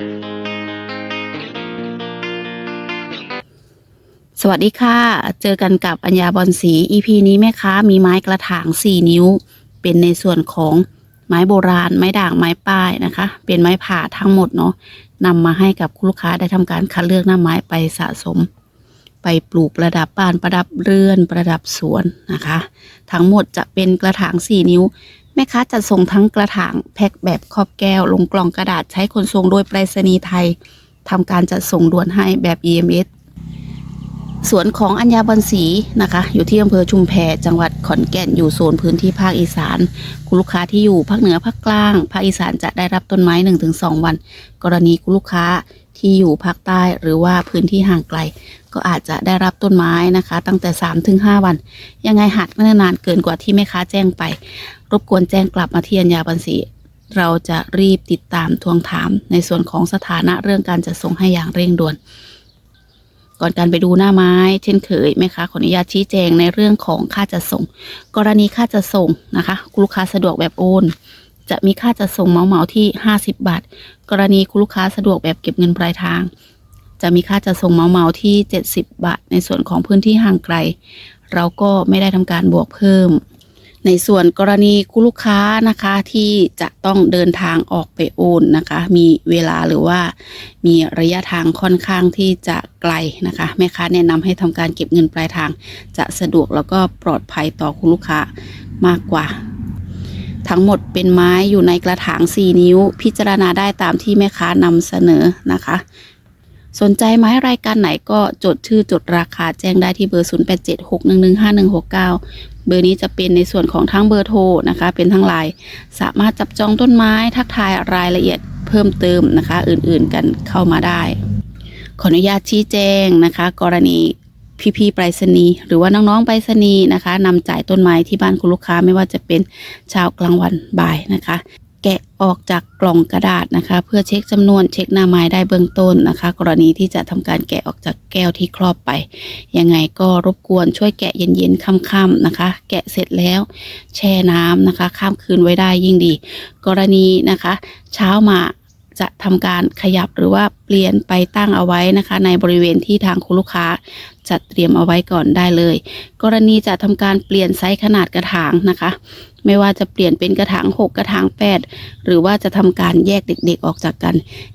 สวัสดีค่ะ เจอกันกับอัญญาบอลสี EP นี้แม่ค้ามีไม้กระถาง 4 นิ้ว เป็นในส่วนของไม้โบราณ ไม้ด่าง ไม้ป้ายนะคะ เป็นไม้ผ่าทั้งหมดเนาะนำมาให้กับคุณลูกค้าได้ทำการคัดเลือกหน้าไม้ไปสะสม ไปปลูกประดับบ้านประดับเรือนประดับสวนนะคะ ทั้งหมดจะเป็นกระถาง 4 นิ้ว แม่ค้าจะส่งทั้งกระถางแพ็คแบบครอบแก้ว ลงกล่องกระดาษใช้ขนส่งโดยไปรษณีย์ไทยทำการจัดส่งด่วนให้แบบ EMS สวนของอัญญาบอนศรีนะคะ อยู่ที่อำเภอชุมแพจังหวัดขอนแก่นอยู่โซนพื้นที่ภาคอีสาน คุณลูกค้าที่อยู่ภาคเหนือภาคกลาง ภาคอีสานจะได้รับต้นไม้ 1-2 วัน กรณีคุณลูกค้า ที่อยู่ภาคใต้หรือว่าพื้นที่ห่างไกล ก็อาจจะได้รับต้นไม้นะคะ ตั้งแต่3-5วัน ยังไงหากไม่นานเกินกว่าที่แม่ค้าแจ้งไป รบกวนแจ้งกลับมาที่อัญญาบอนศรีเราจะรีบติดตามทวงถามในส่วนของสถานะเรื่องการจะส่งให้อย่างเร่งด่วน ก่อนการไปดูหน้าไม้ เช่นเคยแม่ค้าขออนุญาตชี้แจงในเรื่องของค่าจัดส่ง กรณีค่าจัดส่งนะคะลูกค้าสะดวกแบบโอน จะมีค่าจัดส่งเหมาเหมาที่ 50 บาท กรณีคุณลูกค้าสะดวกแบบเก็บเงินปลายทาง จะมีค่าจัดส่งเหมาเหมาที่ 70 บาท ในส่วนของพื้นที่ห่างไกล เราก็ไม่ได้ทำการบวกเพิ่ม ในส่วนกรณีคุณลูกค้านะคะที่จะต้องเดินทางออกไปโอนนะคะ มีเวลาหรือว่ามีระยะทางค่อนข้างที่จะไกลนะคะแม่ค้าแนะนำให้ทำการเก็บเงินปลายทาง จะสะดวกแล้วก็ปลอดภัยต่อคุณลูกค้ามากกว่า ทั้งหมดเป็นไม้อยู่ในกระถาง 4 นิ้ว พิจารณาได้ตามที่แม่ค้านำเสนอนะคะ สนใจไม้รายการไหนก็จดชื่อจดราคาแจ้งได้ที่เบอร์ 0876115169 เบอร์นี้จะเป็นในส่วนของทั้งเบอร์โทรนะคะ เป็นทั้งไลน์สามารถจับจองต้นไม้ทักทายรายละเอียดเพิ่มเติมนะคะ อื่นๆกันเข้ามาได้ ขออนุญาตชี้แจงนะคะ กรณี พี่ๆไปรษณีย์หรือว่าน้องๆไปรษณีย์นะคะนำจ่ายต้นไม้ที่บ้านคุณลูกค้าไม่ว่าจะเป็นเช้ากลางวันบ่ายนะคะ แกะออกจากกล่องกระดาษนะคะ เพื่อเช็คจำนวนเช็คหน้าไม้ได้เบื้องต้นนะคะ กรณีที่จะทำการแกะออกจากแก้วที่ครอบไป ยังไงก็รบกวนช่วยแกะเย็นๆค่ำๆนะคะ แกะเสร็จแล้ว แช่น้ำนะคะ ข้ามคืนไว้ได้ยิ่งดี กรณีนะคะ เช้ามา จะทำการขยับหรือว่าเปลี่ยนไปตั้งเอาไว้นะคะ ในบริเวณที่ทางคุณลูกค้าจัดเตรียมเอาไว้ก่อนได้เลย กรณีจะทำการเปลี่ยนไซส์ขนาดกระถางนะคะ ไม่ว่าจะเปลี่ยนเป็นกระถาง 6 กระถาง 8 หรือว่าจะทำการแยกเด็กๆออกจากกัน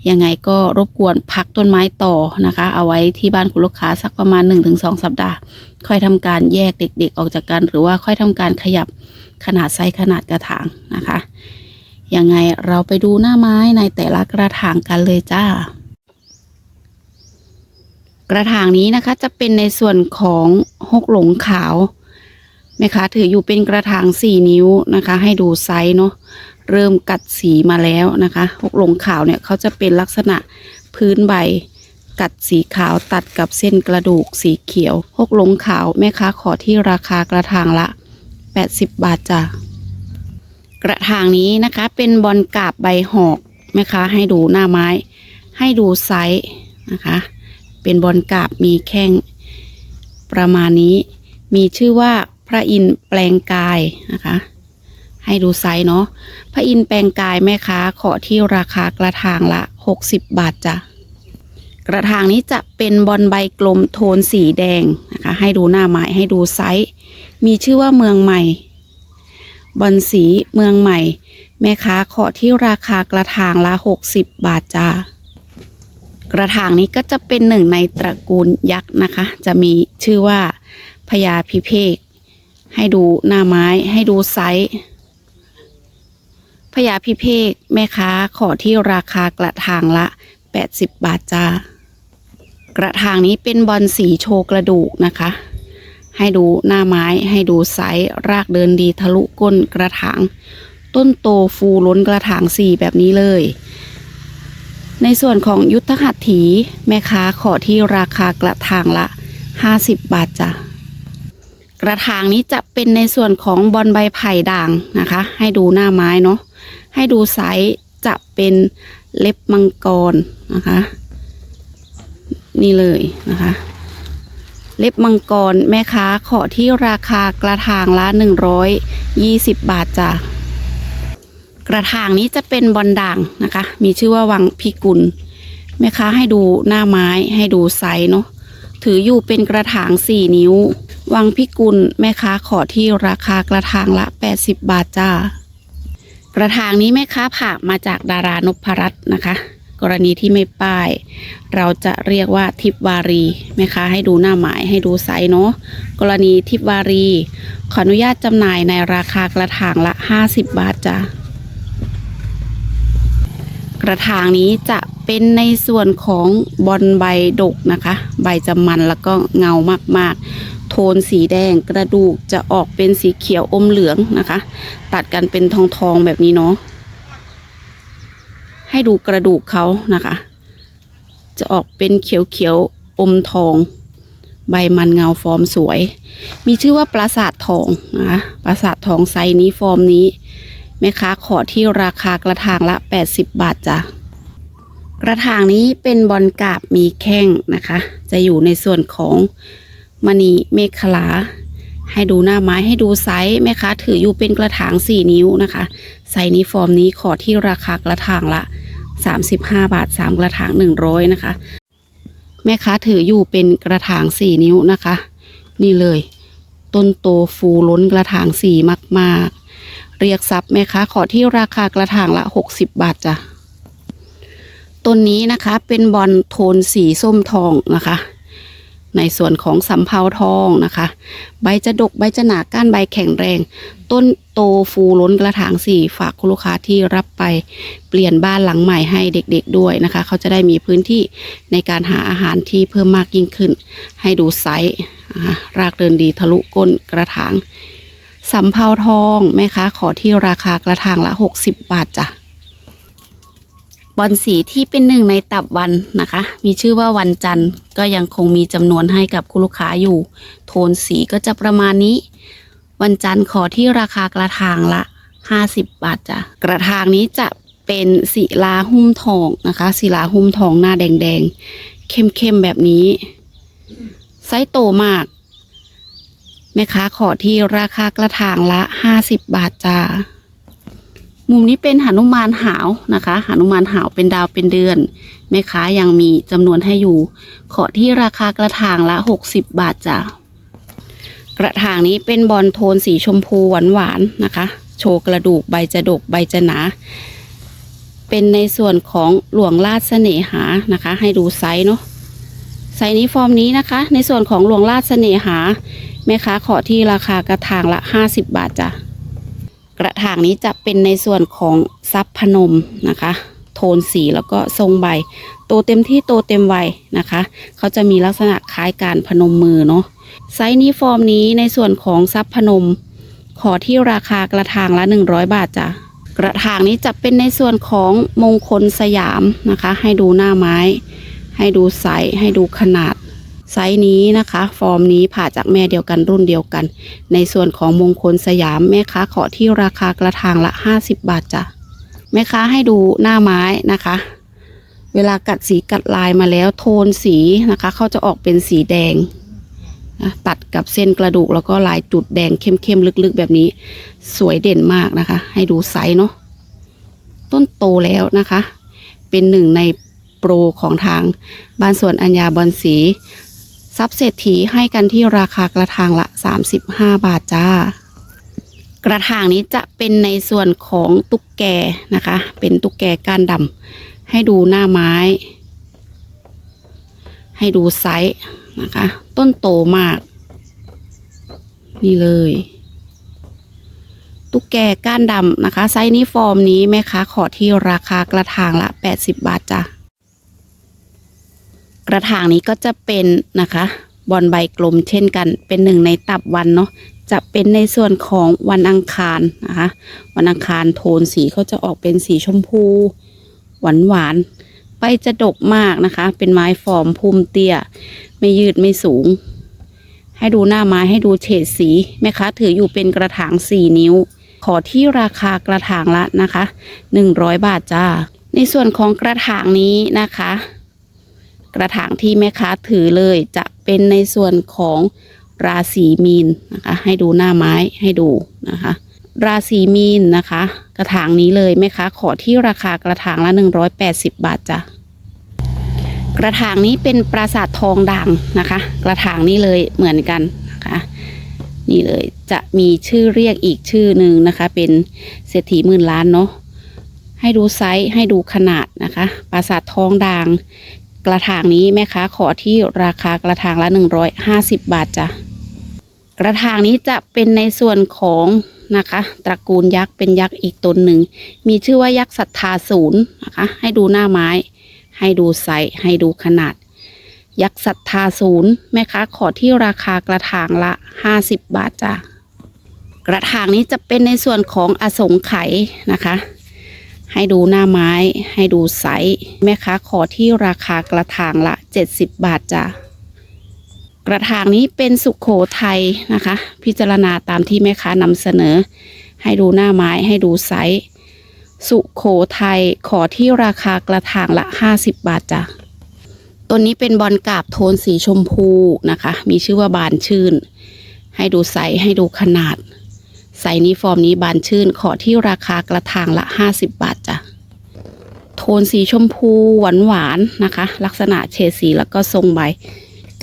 ยังไงก็รบกวนพักต้นไม้ต่อนะคะ เอาไว้ที่บ้านคุณลูกค้าสักประมาณ 1-2 สัปดาห์ ค่อยทำการแยกเด็กๆออกจากกัน หรือว่าค่อยทำการขยับขนาดไซส์ขนาดกระถางนะคะ ยังไงเราไปดูหน้าไม้ในแต่ละกระถางกันเลยจ้า กระถางนี้นะคะจะเป็นในส่วนของหกหลงขาวแม่ค้าถืออยู่เป็นกระถางสี่นิ้วนะคะ ให้ดูไซส์เนาะเริ่มกัดสีมาแล้วนะคะหกหลงขาวเนี่ยเขาจะเป็นลักษณะพื้นใบกัดสีขาวตัดกับเส้นกระดูกสีเขียวหกหลงขาวแม่ค้าขอที่ราคากระถางละ 80 บาทจ้ะ กระถางนี้นะคะ เป็นบอลกาบใบหอกแม่ค้าให้ดูหน้าไม้ ให้ดูไซส์นะคะ เป็นบอลกาบมีแข้งประมาณนี้ มีชื่อว่าพระอินแปลงกายนะคะ ให้ดูไซส์เนาะพระอินแปลงกายแม่ค้าขอที่ราคากระถางละ 60 บาทจ้ะกระถางนี้จะเป็นบอลใบกลมโทนสีแดงนะคะ ให้ดูหน้าไม้ให้ดูไซส์มีชื่อว่าเมืองใหม่ บอลสีเมืองใหม่ แม่ค้าขอที่ราคากระถางละ 60 บาทจ้ากระถางนี้ก็จะเป็นหนึ่งในตระกูลยักษ์นะคะ จะมีชื่อว่าพญาพิเภกให้ดูหน้าไม้ให้ดูไซส์พญาพิเภกแม่ค้าขอที่ราคากระถางละ 80 บาทจ้ากระถางนี้เป็นบอลสีโชกระดูกนะคะ ให้ดูหน้าไม้ให้ดูไซส์รากเดินดีทะลุก้นกระถาง ต้นโตฟูล้นกระถางสี่แบบนี้เลย ในส่วนของยุทธหัตถี แม่ค้าขอที่ราคากระถางละ 50 บาทจ้ะกระถางนี้จะเป็นในส่วนของบอลใบไผ่ด่างนะคะ ให้ดูหน้าไม้เนาะให้ดูไซส์จะเป็นเล็บมังกรนะคะ นี่เลยนะคะ เล็บมังกรแม่ค้าขอที่ราคากระถางละ 120 บาทจ้ะกระถางนี้จะเป็นบอลด่างนะคะ มีชื่อว่าวังพิกุลแม่ค้าให้ดูหน้าไม้ให้ดูไซส์เนาะถืออยู่เป็นกระถาง 4 นิ้ว วังพิกุลแม่ค้าขอที่ราคากระถางละ 80 บาทจ้ากระถางนี้แม่ค้าผ่ามาจากดารานพรัตน์นะคะ กรณีที่ไม่ป้าย เราจะเรียกว่าทิปวารีแม่ค้าให้ดูหน้าหมายให้ดูไซส์เนาะกรณีทิปวารี ขออนุญาตจำหน่ายในราคากระถางละ 50 บาทจ้ะกระถางนี้จะเป็นในส่วนของบอลใบดกนะคะ ใบจะมันแล้วก็เงามากๆ โทนสีแดงกระดูกจะออกเป็นสีเขียวอมเหลืองนะคะ ตัดกันเป็นทองๆแบบนี้เนาะ ให้ดูกระดูกเขานะคะ จะออกเป็นเขียวๆอมทอง ใบมันเงาฟอร์มสวย มีชื่อว่าปราสาททองนะคะปราสาททองไซส์นี้ฟอร์มนี้แม่ค้าขอที่ราคากระถางละ 80 บาทจ้ะกระถางนี้เป็นบอลกาบมีแข้งนะคะ จะอยู่ในส่วนของมณีเมฆลา ให้ดูหน้าไม้ให้ดูไซส์แม่ค้าถืออยู่เป็นกระถาง 4 นิ้วนะคะไซส์นี้ฟอร์มนี้ขอที่ราคากระถางละ 35 บาท 3 กระถาง 100 นะคะ แม่ค้าถืออยู่เป็นกระถาง 4 นิ้วนะคะ นี่เลย ต้นโตฟูล้นกระถางสีมากๆ เรียกซับแม่ค้าขอที่ราคากระถางละ 60 บาทจ้ะต้นนี้นะคะเป็นบอลโทนสีส้มทองนะคะ ในส่วนของสำเภาทองนะคะ ใบจะดกใบจะหนาก้านใบแข็งแรง ต้นโตฟูล้นกระถางสี่ฝากคุณลูกค้าที่รับไปเปลี่ยนบ้านหลังใหม่ให้เด็กๆด้วยนะคะ เขาจะได้มีพื้นที่ในการหาอาหารที่เพิ่มมากยิ่งขึ้น ให้ดูไซส์รากเดินดีทะลุก้นกระถางสำเภาทองแม่ค้าขอที่ราคากระถางละ 60 บาทจ้ะ บอลสีที่เป็นหนึ่งในตับวันนะคะ มีชื่อว่าวันจันทร์ก็ยังคงมีจำนวนให้กับคุณลูกค้าอยู่ โทนสีก็จะประมาณนี้ วันจันทร์ขอที่ราคากระถางละ 50 บาทจ้ะกระถางนี้จะเป็นศิลาหุ้มทองนะคะศิลาหุ้มทองหน้าแดงๆ เข้มๆ แบบนี้ ไซส์โตมาก แม่ค้าขอที่ราคากระถางละ 50 บาทจ้า มุมนี้เป็นหนุมานหาวนะคะหนุมานหาวเป็นดาวเป็นเดือนแม่ค้ายังมีจำนวนให้อยู่ ขอที่ราคากระถางละ 60 บาทจ้ะกระถางนี้เป็นบอลโทนสีชมพูหวานหวานๆนะคะ โชว์กระดูกใบจะดกใบจะหนา เป็นในส่วนของหลวงราชเสน่หานะคะ ให้ดูไซส์เนาะไซส์นี้ฟอร์มนี้นะคะ ในส่วนของหลวงราชเสน่หาแม่ค้าขอที่ราคากระถางละ 50 บาทจ้ะ กระถางนี้จะเป็นในส่วนของซับพนมนะคะ โทนสีแล้วก็ทรงใบ โตเต็มที่โตเต็มวัยนะคะ เขาจะมีลักษณะคล้ายการพนมมือเนาะไซส์นี้ฟอร์มนี้ในส่วนของซับพนม ขอที่ราคากระถางละ 100 บาทจ้ะกระถางนี้จะเป็นในส่วนของมงคลสยามนะคะ ให้ดูหน้าไม้ ให้ดูไซส์ให้ดูขนาด ไซส์นี้นะคะ ฟอร์มนี้ผ่าจากแม่เดียวกันรุ่นเดียวกัน ในส่วนของมงคลสยามแม่ค้าขอที่ราคากระถางละ 50 บาทจ้ะแม่ค้าให้ดูหน้าไม้นะคะ เวลากัดสีกัดลายมาแล้วโทนสีนะคะเขาจะออกเป็นสีแดงตัดกับเส้นกระดูกแล้วก็ลายจุดแดงเข้มๆลึกๆ แบบนี้ สวยเด่นมากนะคะ ให้ดูไซส์เนาะต้นโตแล้วนะคะ เป็นหนึ่งในโปรของทางบ้านสวนอัญญาบอนสี ทรัพย์เศรษฐีให้กันที่ราคากระถางละ 35 บาทจ้า กระถางนี้จะเป็นในส่วนของตุ๊กแกนะคะ เป็นตุ๊กแกก้านดำให้ดูหน้าไม้ ให้ดูไซส์นะคะ ต้นโตมาก นี่เลย ตุ๊กแกก้านดำนะคะ ไซส์นี้ฟอร์มนี้แม่ค้าขอที่ราคากระถางละ 80 บาทจ้ะ กระถางนี้ก็จะเป็นนะคะบอลใบกลมเช่นกัน เป็นหนึ่งในตับวันเนาะจะเป็นในส่วนของวันอังคารนะคะ วันอังคารโทนสีเขาจะออกเป็นสีชมพูหวานหวานๆใบจะดกมากนะคะ เป็นไม้ฟอร์มพุ่มเตี้ย ไม่ยืดไม่สูง ให้ดูหน้าไม้ให้ดูเฉดสีแม่ค้าถืออยู่เป็นกระถางสี่นิ้ว ขอที่ราคากระถางละนะคะหนึ่งร้อยบาทจ้า ในส่วนของกระถางนี้นะคะ กระถางที่แม่ค้าถือเลยจะเป็นในส่วนของราศีมีนนะคะ ให้ดูหน้าไม้ให้ดูนะคะ ราศีมีนนะคะ กระถางนี้เลยแม่ค้าขอที่ราคากระถางละ 180 บาทจ้ะกระถางนี้เป็นปราสาททองด่างนะคะ กระถางนี้เลยเหมือนกันนะคะนี่เลยจะมีชื่อเรียกอีกชื่อหนึ่งนะคะ เป็นเศรษฐีหมื่นล้านเนาะให้ดูไซส์ให้ดูขนาดนะคะ ปราสาททองด่าง กระถางนี้แม่ค้าขอที่ราคากระถางละ 150 บาทจ้ะกระถางนี้จะเป็นในส่วนของนะคะ ตระกูลยักษ์เป็นยักษ์อีกตนหนึ่ง มีชื่อว่ายักษ์ศรัทธาศูนย์นะคะ ให้ดูหน้าไม้ ให้ดูไซส์ให้ดูขนาด ยักษ์ศรัทธาศูนย์แม่ค้าขอที่ราคากระถางละ 50 บาทจ้ะกระถางนี้จะเป็นในส่วนของอสงไขยนะคะ ให้ดูหน้าไม้ ให้ดูไซส์แม่ค้าขอที่ราคากระถางละ 70 บาทจ้ะกระถางนี้เป็นสุขโขทัยนะคะ พิจารณาตามที่แม่ค้านำเสนอ ให้ดูหน้าไม้ให้ดูไซส์สุขโขทัยขอที่ราคากระถางละ 50 บาทจ้ะต้นนี้เป็นบอลกาบโทนสีชมพูนะคะ มีชื่อว่าบานชื่น ให้ดูไซส์ให้ดูขนาด ไซส์นี้ฟอร์มนี้บานชื่นขอที่ราคากระถางละ 50 บาทจ้ะ โทนสีชมพูหวานหวานๆนะคะ ลักษณะเฉดสีแล้วก็ทรงใบ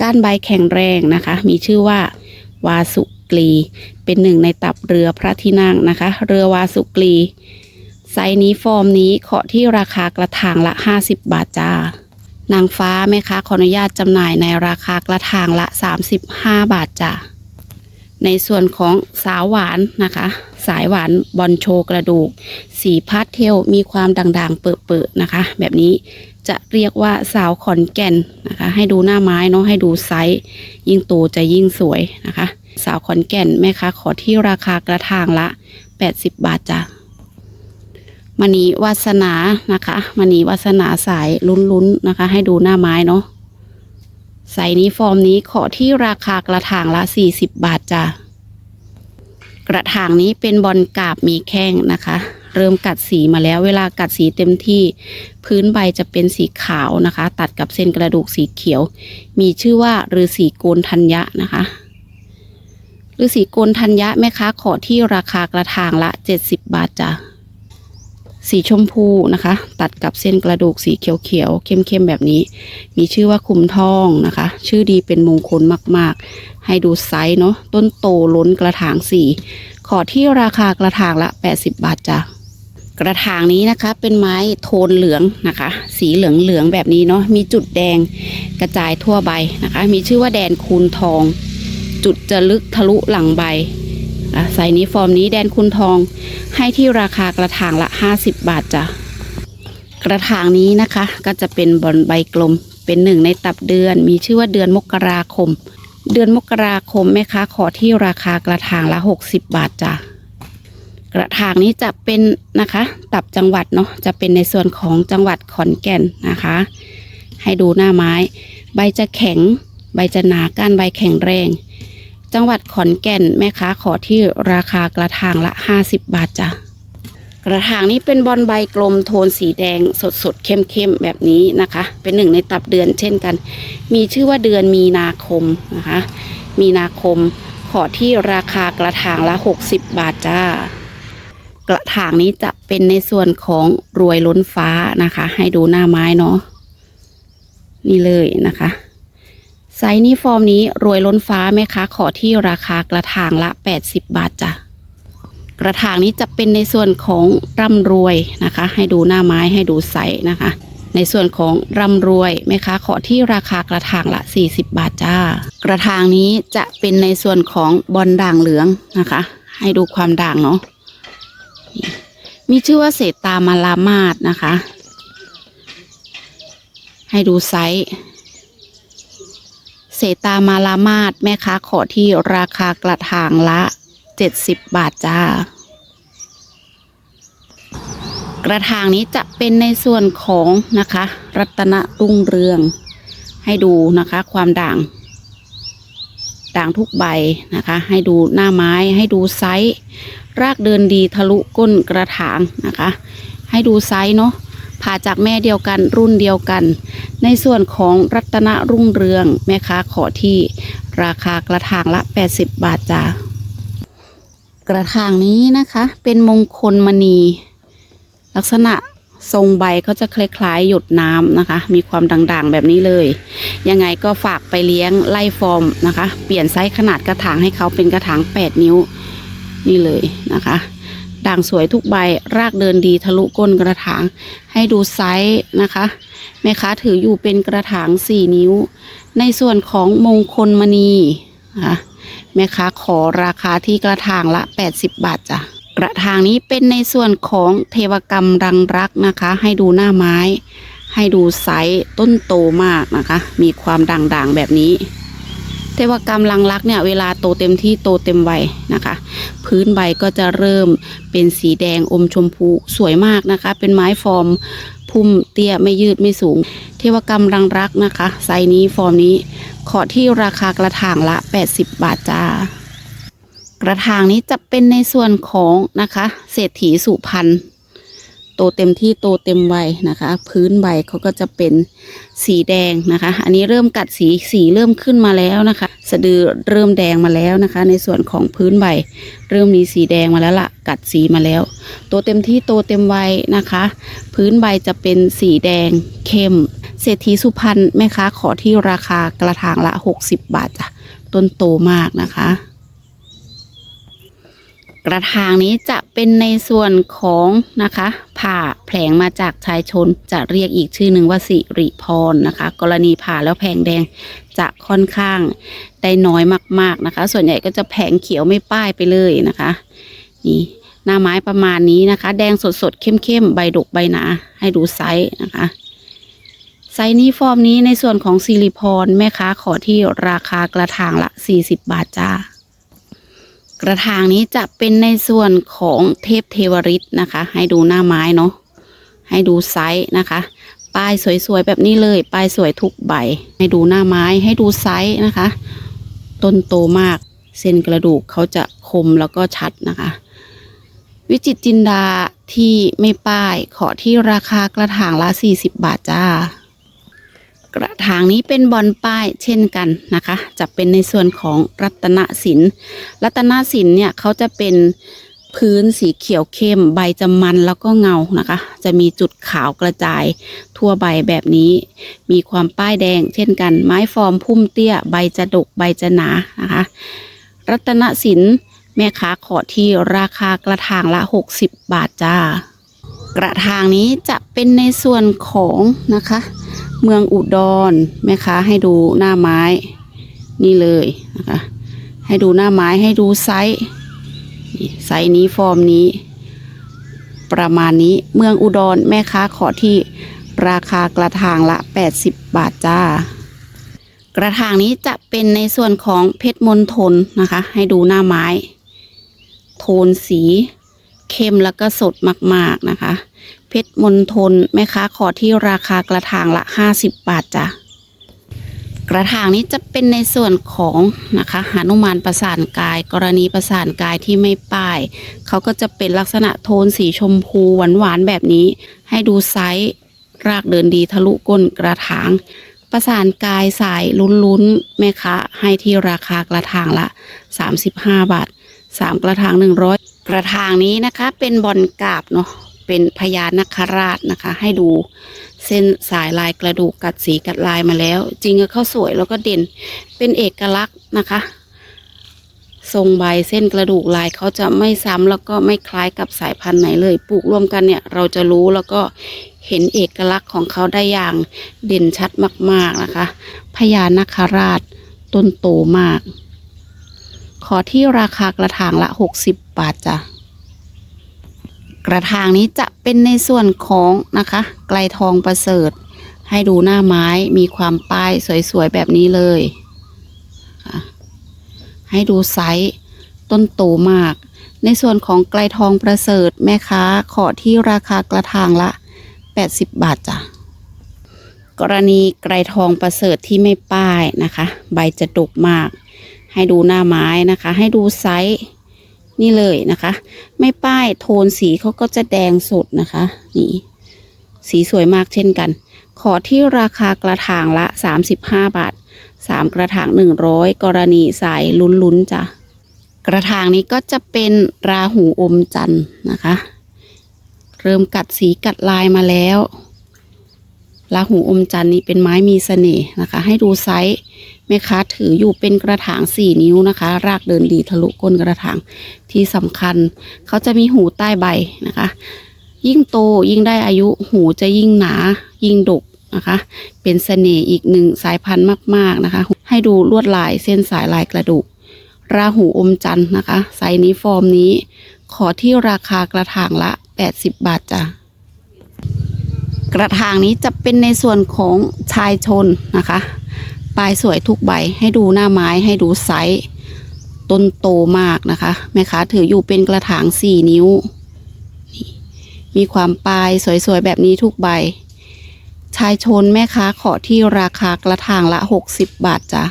ก้านใบแข็งแรงนะคะ มีชื่อว่าวาสุกรีเป็นหนึ่งในตับเรือพระที่นั่งนะคะ เรือวาสุกรีไซส์นี้ฟอร์มนี้ขอที่ราคากระถางละ 50 บาทจ้านางฟ้าแม่ค้าขออนุญาตจำหน่ายในราคากระถางละ 35 บาทจ้า ในส่วนของสาวหวานนะคะ สายหวานบอลโชกระดูก สีพาสเทลมีความด่างๆ เปิดๆนะคะ แบบนี้จะเรียกว่าสาวขอนแก่นนะคะ ให้ดูหน้าไม้เนาะให้ดูไซส์ยิ่งโตจะยิ่งสวยนะคะ สาวขอนแก่นแม่ค้าขอที่ราคากระถางละ 80 บาทจ้ะมณีวาสนานะคะมณีวาสนาสายลุ้นๆนะคะ ให้ดูหน้าไม้เนาะ ไซส์นี้ฟอร์มนี้ขอที่ราคากระถางละ 40 บาทจ้ะกระถางนี้เป็นบอลกาบมีแข้งนะคะ เริ่มกัดสีมาแล้ว เวลากัดสีเต็มที่พื้นใบจะเป็นสีขาวนะคะ ตัดกับเส้นกระดูกสีเขียว มีชื่อว่าฤาษีโกนธัญญะนะคะฤาษีโกนธัญญะแม่ค้าขอที่ราคากระถางละ 70 บาทจ้ะ สีชมพูนะคะ ตัดกับเส้นกระดูกสีเขียวๆเข้มๆแบบนี้ มีชื่อว่าคุมทองนะคะ ชื่อดีเป็นมงคลมากๆ ให้ดูไซส์เนาะต้นโตล้นกระถางสีขอที่ราคากระถางละ 80 บาทจ้ะกระถางนี้นะคะ เป็นไม้โทนเหลืองนะคะ สีเหลืองเหลืองๆแบบนี้เนาะมีจุดแดงกระจายทั่วใบนะคะ มีชื่อว่าแดนคูณทอง จุดจะลึกทะลุหลังใบ อะไซส์นี้ฟอร์มนี้แดนคูณทองให้ที่ราคากระถางละ 50 บาทจ้ะกระถางนี้นะคะ ก็จะเป็นบอลใบกลม เป็นหนึ่งในตับเดือน มีชื่อว่าเดือนมกราคม เดือนมกราคมแม่ค้าขอที่ราคากระถางละ 60 บาทจ้ะกระถางนี้จะเป็นนะคะ ตับจังหวัดเนาะจะเป็นในส่วนของจังหวัดขอนแก่นนะคะ ให้ดูหน้าไม้ ใบจะแข็ง ใบจะหนาก้านใบแข็งแรง จังหวัดขอนแก่นแม่ค้าขอที่ราคากระถางละ50บาทจ้ะกระถางนี้เป็นบอลใบกลมโทนสีแดงสดสดๆเข้มๆแบบนี้นะคะ เป็นหนึ่งในตับเดือนเช่นกัน มีชื่อว่าเดือนมีนาคมนะคะ มีนาคมขอที่ราคากระถางละ 60 บาทจ้า กระถางนี้จะเป็นในส่วนของรวยล้นฟ้านะคะ ให้ดูหน้าไม้เนาะนี่เลยนะคะ ไซส์นี้ฟอร์มนี้รวยล้นฟ้าไหมคะขอที่ราคากระถางละ 80 บาทจ้ะกระถางนี้จะเป็นในส่วนของร่ำรวยนะคะ ให้ดูหน้าไม้ให้ดูไซส์นะคะ ในส่วนของร่ำรวยแม่ค้าขอที่ราคากระถางละ 40 บาทจ้า กระถางนี้จะเป็นในส่วนของบอลด่างเหลืองนะคะ ให้ดูความด่างเนาะมีชื่อว่าเศษตามาลามาดนะคะ ให้ดูไซส์ เศตามาลามาดแม่ค้าขอที่ราคากระถางละ 70 บาทจ้า กระถางนี้จะเป็นในส่วนของนะคะ รัตนรุ่งเรือง ให้ดูนะคะ ความด่าง ด่างทุกใบนะคะ ให้ดูหน้าไม้ให้ดูไซส์รากเดินดีทะลุก้นกระถางนะคะ ให้ดูไซส์เนาะ ผ่าจากแม่เดียวกันรุ่นเดียวกัน ในส่วนของรัตนรุ่งเรือง แม่ค้าขอที่ราคากระถางละ 80 บาทจ้ากระถางนี้นะคะ เป็นมงคลมณี ลักษณะทรงใบเขาจะคล้ายๆ หยดน้ำนะคะ มีความด่างๆแบบนี้เลย ยังไงก็ฝากไปเลี้ยงไล่ฟอร์มนะคะ เปลี่ยนไซส์ขนาดกระถางให้เขาเป็นกระถาง 8 นิ้วนี่เลยนะคะ ด่างสวยทุกใบรากเดินดีทะลุก้นกระถาง ให้ดูไซส์นะคะแม่ค้าถืออยู่เป็นกระถาง 4 นิ้ว ในส่วนของมงคลมณีนะคะแม่ค้าขอราคาที่กระถางละ 80 บาทจ้ะกระถางนี้เป็นในส่วนของเทวกรรมรังรักนะคะ ให้ดูหน้าไม้ ให้ดูไซส์ต้นโตมากนะคะ มีความด่างๆแบบนี้ เทวกรรมรังรักเนี่ยเวลาโตเต็มที่โตเต็มวัยนะคะ พื้นใบก็จะเริ่มเป็นสีแดงอมชมพูสวยมากนะคะ เป็นไม้ฟอร์มพุ่มเตี้ยไม่ยืดไม่สูง เทวกรรมรังรักนะคะ ไซนี้ฟอร์มนี้ ขอที่ราคากระถางละ 80 บาทจ้ากระถางนี้จะเป็นในส่วนของนะคะ เศรษฐีสุพรรณ ตเต็มที่โตเต็มวัยนะคะ พื้นใบเขาก็จะเป็นสีแดงนะคะ อันนี้เริ่มกัดสีสีเริ่มขึ้นมาแล้วนะคะ สะดือเริ่มแดงมาแล้วนะคะ ในส่วนของพื้นใบ เริ่มมีสีแดงมาแล้วละกัดสีมาแล้วโตเต็มที่โตเต็มวัยนะคะ พื้นใบจะเป็นสีแดงเข้ม เศรษฐีสุพรรณแม่ค้าขอที่ราคากระถางละ 60 บาทจ้ะต้นโตมากนะคะ กระถางนี้จะเป็นในส่วนของนะคะ ผ่าแผลงมาจากชายชน จะเรียกอีกชื่อหนึ่งว่าสิริพรนะคะ กรณีผ่าแล้วแผงแดงจะค่อนข้างได้น้อยมาก ๆนะคะ ส่วนใหญ่ก็จะแผงเขียวไม่ป้ายไปเลยนะคะ นี่หน้าไม้ประมาณนี้นะคะ แดงสดๆเข้มๆใบดกใบหนา ให้ดูไซส์นะคะไซส์นี้ฟอร์มนี้ในส่วนของซิลิพรแม่ค้าขอที่ราคากระถางละ 40 บาทจ้า กระถางนี้จะเป็นในส่วนของเทพเทวริตนะคะ ให้ดูหน้าไม้เนาะให้ดูไซส์นะคะ ป้ายสวยๆแบบนี้เลยป้ายสวยทุกใบ ให้ดูหน้าไม้ให้ดูไซส์นะคะ ต้นโตมาก เส้นกระดูกเขาจะคมแล้วก็ชัดนะคะ วิจิตจินดาที่ไม่ป้ายขอที่ราคากระถางละ40 บาทจ้า กระถางนี้เป็นบอลป้ายเช่นกันนะคะ จะเป็นในส่วนของรัตนศิลป์รัตนศิลป์เนี่ยเขาจะเป็นพื้นสีเขียวเข้ม ใบจะมันแล้วก็เงานะคะ จะมีจุดขาวกระจายทั่วใบแบบนี้ มีความป้ายแดง เช่นกัน ไม้ฟอร์มพุ่มเตี้ย ใบจะดกใบจะหนานะคะ รัตนศิลป์แม่ค้าขอที่ราคากระถางละ 60 บาทจ้ากระถางนี้จะเป็นในส่วนของนะคะ เมืองอุดรแม่ค้าให้ดูหน้าไม้นี่เลยนะคะ ให้ดูหน้าไม้ให้ดูไซส์ไซส์นี้ฟอร์มนี้ ประมาณนี้เมืองอุดรแม่ค้าขอที่ราคากระถางละ 80 บาทจ้ากระถางนี้จะเป็นในส่วนของเพชรมณฑลนะคะ ให้ดูหน้าไม้ โทนสีเข้มแล้วก็สดมาก ๆนะคะ เพชรมณฑลแม่ค้าขอที่ราคากระถางละ50บาทจ้ะกระถางนี้จะเป็นในส่วนของนะคะหานุมานประสานกาย กรณีประสานกายที่ไม่ป้าย เขาก็จะเป็นลักษณะโทนสีชมพูหวานๆแบบนี้ ให้ดูไซส์รากเดินดีทะลุก้นกระถาง ประสานกายสายลุ้นๆแม่ค้าให้ที่ราคากระถางละ 35 บาท 3 กระถาง 100 กระถางนี้นะคะเป็นบอลกาบเนาะ เป็นพญานาคราชนะคะ ให้ดูเส้นสายลายกระดูกกัดสีกัดลายมาแล้ว จริงก็เข้าสวยแล้วก็เด่นเป็นเอกลักษณ์นะคะ ทรงใบเส้นกระดูกลายเขาจะไม่ซ้ำแล้วก็ไม่คล้ายกับสายพันธุ์ไหนเลย ปลูกรวมกันเนี่ยเราจะรู้แล้วก็เห็นเอกลักษณ์ของเขาได้อย่างเด่นชัดมาก ๆนะคะพญานาคราชต้นโตมาก ขอที่ราคากระถางละ 60 บาทจ้ะ กระถางนี้จะเป็นในส่วนของนะคะ ไกลทองประเสริฐ ให้ดูหน้าไม้มีความป้ายสวยๆแบบนี้เลยให้ดูไซส์ต้นโตมาก ในส่วนของไกลทองประเสริฐแม่ค้าขอที่ราคากระถางละ 80 บาทจ้ะกรณีไกลทองประเสริฐที่ไม่ป้ายนะคะ ใบจะดกมาก ให้ดูหน้าไม้นะคะ ให้ดูไซส์ นี่เลยนะคะ ไม่ป้ายโทนสีเขาก็จะแดงสดนะคะ นี่ สีสวยมากเช่นกัน ขอที่ราคากระถางละ 35 บาท 3 กระถาง 100 กรณีสายลุ้นๆจ้ะกระถางนี้ก็จะเป็นราหูอมจันทร์นะคะ เริ่มกัดสีกัดลายมาแล้ว ลาหูอมจันทร์นี้เป็นไม้มีเสน่ห์นะคะ ให้ดูไซส์แม่ค้าถืออยู่เป็นกระถางสี่นิ้วนะคะ รากเดินดีทะลุก้นกระถางที่สำคัญ เขาจะมีหูใต้ใบนะคะ ยิ่งโตยิ่งได้อายุหูจะยิ่งหนา ยิ่งดกนะคะ เป็นเสน่ห์อีกหนึ่งสายพันธุ์มาก ๆนะคะ ให้ดูลวดลายเส้นสายลายกระดูกราหูอมจันทร์นะคะไซส์นี้ฟอร์มนี้ ขอที่ราคากระถางละ 80 บาทจ้ะ กระถางนี้จะเป็นในส่วนของชายชนนะคะปลายสวยทุกใบให้ดูหน้าไม้ให้ดูไซส์ต้นโตมากนะคะแม่ค้าถืออยู่เป็นกระถาง4นิ้ว มีความปลายสวยๆแบบนี้ทุกใบ ชายชนแม่ค้าขอที่ราคากระถางละ 60 บาทจ้ะ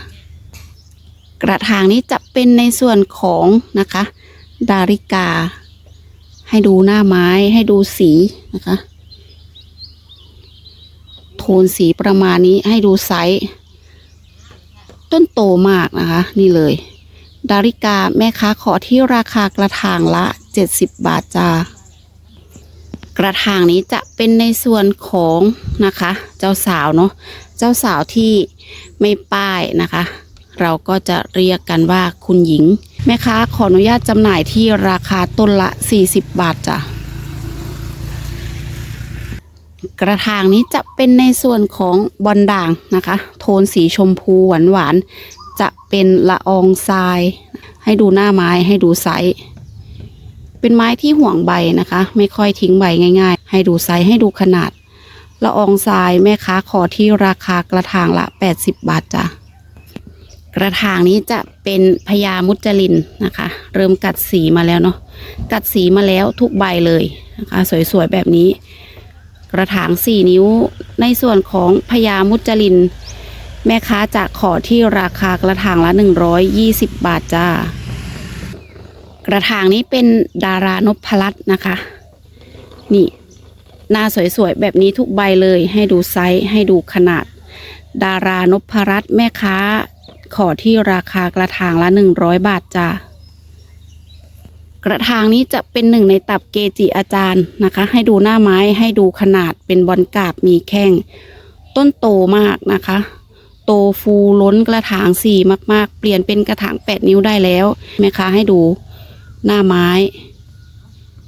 กระถางนี้จะเป็นในส่วนของนะคะ ดาริกา ให้ดูหน้าไม้ให้ดูสีนะคะ โทนสีประมาณนี้ให้ดูไซส์ต้นโตมากนะคะ นี่เลย ดาริกาแม่ค้าขอที่ราคากระถางละ 70 บาทจ้ากระถางนี้จะเป็นในส่วนของนะคะ เจ้าสาวเนาะเจ้าสาวที่ไม่ป้ายนะคะ เราก็จะเรียกกันว่าคุณหญิง แม่ค้าขออนุญาตจำหน่ายที่ราคาต้นละ 40 บาทจ้ะ กระถางนี้จะเป็นในส่วนของบอลด่างนะคะ โทนสีชมพูหวานหวานๆจะเป็นละอองทราย ให้ดูหน้าไม้ให้ดูไซส์เป็นไม้ที่ห่วงใบนะคะ ไม่ค่อยทิ้งใบง่าย ๆ ให้ดูไซส์ให้ดูขนาด ละอองทรายแม่ค้าขอที่ราคากระถางละ 80 บาทจ้ะกระถางนี้จะเป็นพญามุจลินนะคะ เริ่มกัดสีมาแล้วเนาะกัดสีมาแล้วทุกใบเลยนะคะ สวยๆแบบนี้ กระถางสี่นิ้ว ในส่วนของพญามุจลิน แม่ค้าจะขอที่ราคากระถางละ 120 บาทจ้า กระถางนี้เป็นดารานพลัตน์นะคะ นี่ หน้าสวยๆ แบบนี้ทุกใบเลยให้ดูไซส์ให้ดูขนาด ดารานพรัตน์แม่ค้า ขอที่ราคากระถางละหนึ่งร้อยบาทจ้า กระถางนี้จะเป็นหนึ่งในตับเกจิอาจารย์นะคะ ให้ดูหน้าไม้ให้ดูขนาดเป็นบอลกาบมีแข้ง ต้นโตมากนะคะ โตฟูล้นกระถางสี่มาก ๆ เปลี่ยนเป็นกระถางแปดนิ้วได้แล้วแม่ค้าให้ดูหน้าไม้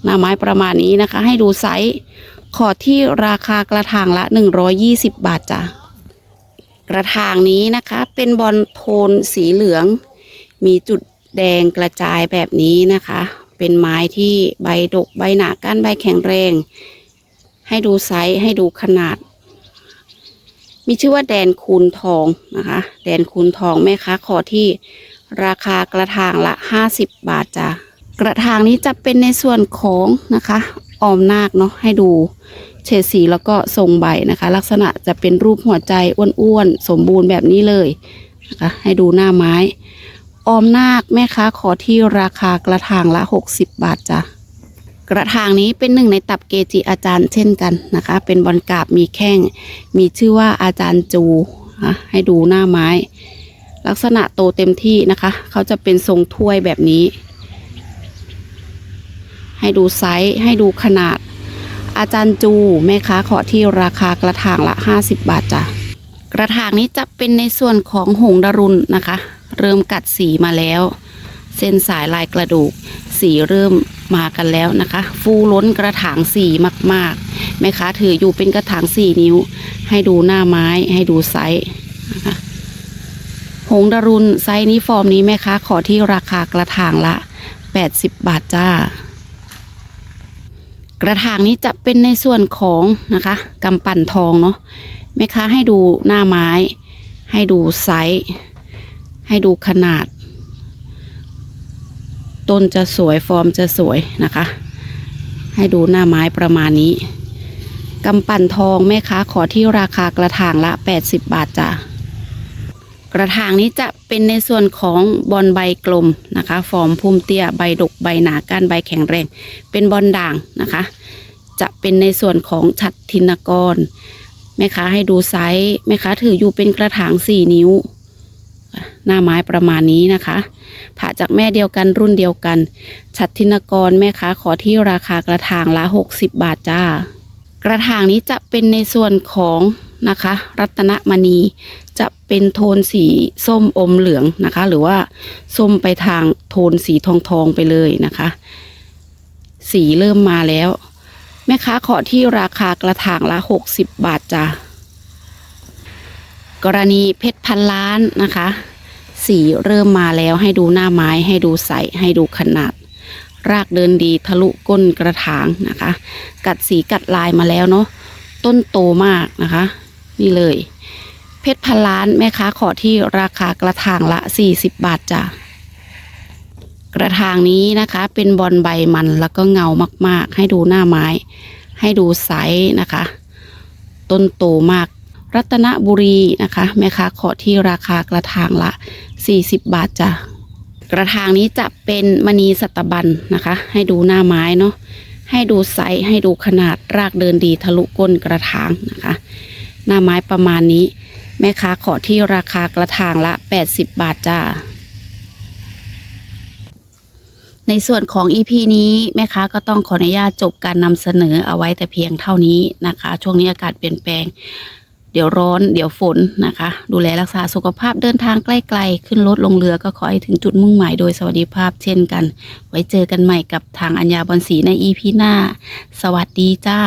หน้าไม้ประมาณนี้นะคะ ให้ดูไซส์ขอที่ราคากระถางละหนึ่งร้อยยี่สิบบาทจ้ะกระถางนี้นะคะ เป็นบอลโทนสีเหลือง มีจุดแดงกระจายแบบนี้นะคะ เป็นไม้ที่ใบดกใบหนาก้านใบแข็งแรง ให้ดูไซส์ให้ดูขนาด มีชื่อว่าแดนคูณทองนะคะ แดนคูณทองแม่ค้าขอที่ราคากระถางละ 50 บาทจ้ะกระถางนี้จะเป็นในส่วนของนะคะออมนาคเนาะให้ดูเฉดสีแล้วก็ทรงใบนะคะ ลักษณะจะเป็นรูปหัวใจอ้วนๆสมบูรณ์แบบนี้เลยนะคะให้ดูหน้าไม้ ออมนาคแม่ค้าขอที่ราคากระถางละ 60 บาทจ้ะกระถางนี้เป็นหนึ่งในตับเกจิอาจารย์เช่นกันนะคะ เป็นบอลกาบมีแข้ง มีชื่อว่าอาจารย์จูนะให้ดูหน้าไม้ ลักษณะโตเต็มที่นะคะ เขาจะเป็นทรงถ้วยแบบนี้ ให้ดูไซส์ให้ดูขนาด อาจารย์จูแม่ค้าขอที่ราคากระถางละ 50 บาทจ้ะกระถางนี้จะเป็นในส่วนของหงดารุณนะคะ เริ่มกัดสีมาแล้ว เส้นสายลายกระดูก สีเริ่มมากันแล้วนะคะ ฟูล้นกระถางสีมากๆแม่ค้าถืออยู่เป็นกระถางสี่นิ้ว ให้ดูหน้าไม้ให้ดูไซส์นะคะหงดารุณไซส์นี้ฟอร์มนี้แม่ค้าขอที่ราคากระถางละ 80 บาทจ้า กระถางนี้จะเป็นในส่วนของนะคะกำปั่นทองเนาะแม่ค้าให้ดูหน้าไม้ ให้ดูไซส์ ให้ดูขนาด ต้นจะสวยฟอร์มจะสวยนะคะ ให้ดูหน้าไม้ประมาณนี้กำปั่นทองแม่ค้าขอที่ราคากระถางละ 80 บาทจ้ะกระถางนี้จะเป็นในส่วนของบอลใบกลมนะคะ ฟอร์มพุ่มเตี้ยใบดกใบหนาก้านใบแข็งแรง เป็นบอลด่างนะคะ จะเป็นในส่วนของฉัดทินกรแม่ค้าให้ดูไซส์แม่ค้าถืออยู่เป็นกระถางสี่นิ้ว หน้าไม้ประมาณนี้นะคะผ่าจากแม่เดียวกันรุ่นเดียวกัน ชัดทินกรแม่ค้าขอที่ราคากระถางละ 60 บาทจ้า กระถางนี้จะเป็นในส่วนของนะคะ รัตนมณีจะเป็นโทนสีส้มอมเหลืองนะคะ หรือว่าส้มไปทางโทนสีทองทองไปเลยนะคะ สีเริ่มมาแล้ว แม่ค้าขอที่ราคากระถางละ 60 บาทจ้ะ กรณีเพชรพันล้านนะคะ สีเริ่มมาแล้วให้ดูหน้าไม้ให้ดูใสให้ดูขนาด รากเดินดีทะลุก้นกระถางนะคะ กัดสีกัดลายมาแล้วเนาะต้นโตมากนะคะ นี่เลย เพชรพันล้านแม่ค้าขอที่ราคากระถางละ 40 บาทจ้ะกระถางนี้นะคะเป็นบอลใบมันแล้วก็เงามากๆ ให้ดูหน้าไม้ ให้ดูไซส์นะคะ ต้นโตมาก รัตนบุรีนะคะ แม่ค้าขอที่ราคากระถางละ 40 บาทจ้ะกระถางนี้จะเป็นมณีสัตบันนะคะ ให้ดูหน้าไม้เนาะให้ดูไซส์ให้ดูขนาดรากเดินดีทะลุก้นกระถางนะคะ หน้าไม้ประมาณนี้ แม่ค้าขอที่ราคากระถางละ 80 บาทจ้าในส่วนของ EP นี้แม่ค้าก็ต้องขออนุญาตจบการนำเสนอเอาไว้แต่เพียงเท่านี้นะคะ ช่วงนี้อากาศเปลี่ยนแปลง เดี๋ยวร้อน เดี๋ยวฝนนะคะ ดูแลรักษาสุขภาพเดินทางใกล้ๆ ขึ้นรถลงเรือก็ขอให้ถึงจุดมุ่งหมายโดยสวัสดิภาพเช่นกัน ไว้เจอกันใหม่กับทางอัญญาบอลสีในอีพีหน้า สวัสดีจ้า